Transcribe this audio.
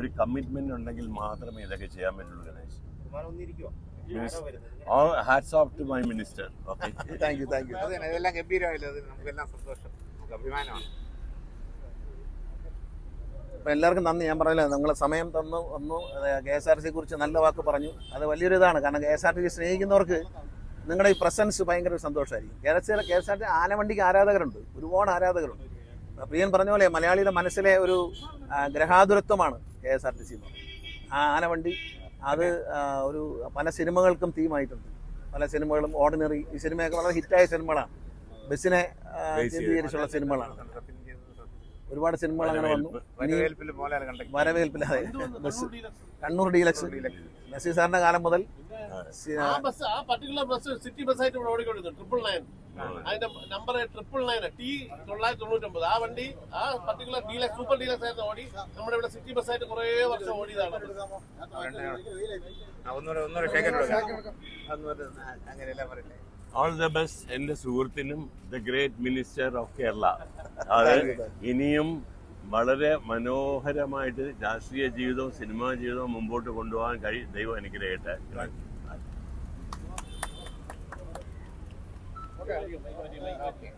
ഒരു കമ്മിറ്റ്മെന്റ് ഉണ്ടെങ്കിൽ മാത്രമേ ഇതൊക്കെ ചെയ്യാൻ പറ്റുള്ളൂ Ganesh. Hats off to my minister okay thank you thank you ഇതെല്ലാം ഗംഭീരമായില്ല അത് നമുക്കെല്ലാം സന്തോഷം. നമുക്ക് അഭിമാനമാണ്. അപ്പം എല്ലാവർക്കും നന്ദി ഞാൻ പറഞ്ഞില്ല നിങ്ങൾ സമയം തന്നു വന്നു. കെ എസ് ആർ സിയെ കുറിച്ച് നല്ല വാക്ക് പറഞ്ഞു. അത് വലിയൊരു ഇതാണ് കാരണം K S R T C സ്നേഹിക്കുന്നവർക്ക് നിങ്ങളുടെ ഈ പ്രസൻസ് ഭയങ്കര സന്തോഷമായിരിക്കും. K S K S R T ആനവണ്ടിക്ക് ആരാധകരുണ്ട് ഒരുപാട് ആരാധകരുണ്ട്. പ്രിയൻ പറഞ്ഞ പോലെ മലയാളിയുടെ മനസ്സിലെ ഒരു ഗ്രഹാതുരത്വമാണ്. K S R T C എന്ന് ആ ആനവണ്ടി അത് ഒരു പല സിനിമകൾക്കും തീമായിട്ടുണ്ട്. പല സിനിമകളും ഓർഡിനറി ഈ സിനിമയൊക്കെ വളരെ ഹിറ്റായ സിനിമകളാണ്. ബസ്സിനെ ചിത്രീകരിച്ചുള്ള. കേന്ദ്രീകരിച്ചുള്ള സിനിമകളാണ്. ഒരുപാട് സിനിമകൾ അങ്ങനെ വന്നു. വരവേൽപ്പിൽ അതെ. Bus Kannur deluxe? നസീർ സാറിന്റെ കാലം മുതൽ ആ ബസ് ആ പർട്ടിക്കുലർ ബസ് സിറ്റി ബസ്സായിട്ട് ഇവിടെ ഓടിക്കൊണ്ടിരുന്നു ട്രിപ്പിൾ നയൻ അതിന്റെ നമ്പർ ട്രിപ്പിൾ നയൻ ടി തൊള്ളായിരത്തി തൊണ്ണൂറ്റൊമ്പത് ആ വണ്ടി ആ പർട്ടിക്കുലർ ഡീലക്സ് സൂപ്പർ ഡീലക്സ് ആയിട്ട് ഓടി നമ്മുടെ ഇവിടെ സിറ്റി ബസ് ആയിട്ട് കുറേ വർഷം ഓടിയതാണ്. ഓൾ ദ ബെസ്റ്റ് എന്റെ സുഹൃത്തിനും the great minister of Kerala അത് ഇനിയും വളരെ മനോഹരമായിട്ട് രാഷ്ട്രീയ ജീവിതവും സിനിമാ ജീവിതവും മുമ്പോട്ട് കൊണ്ടുപോകാൻ കഴി ദൈവം അനുഗ്രഹിക്കട്ടെ. ഓക്കെ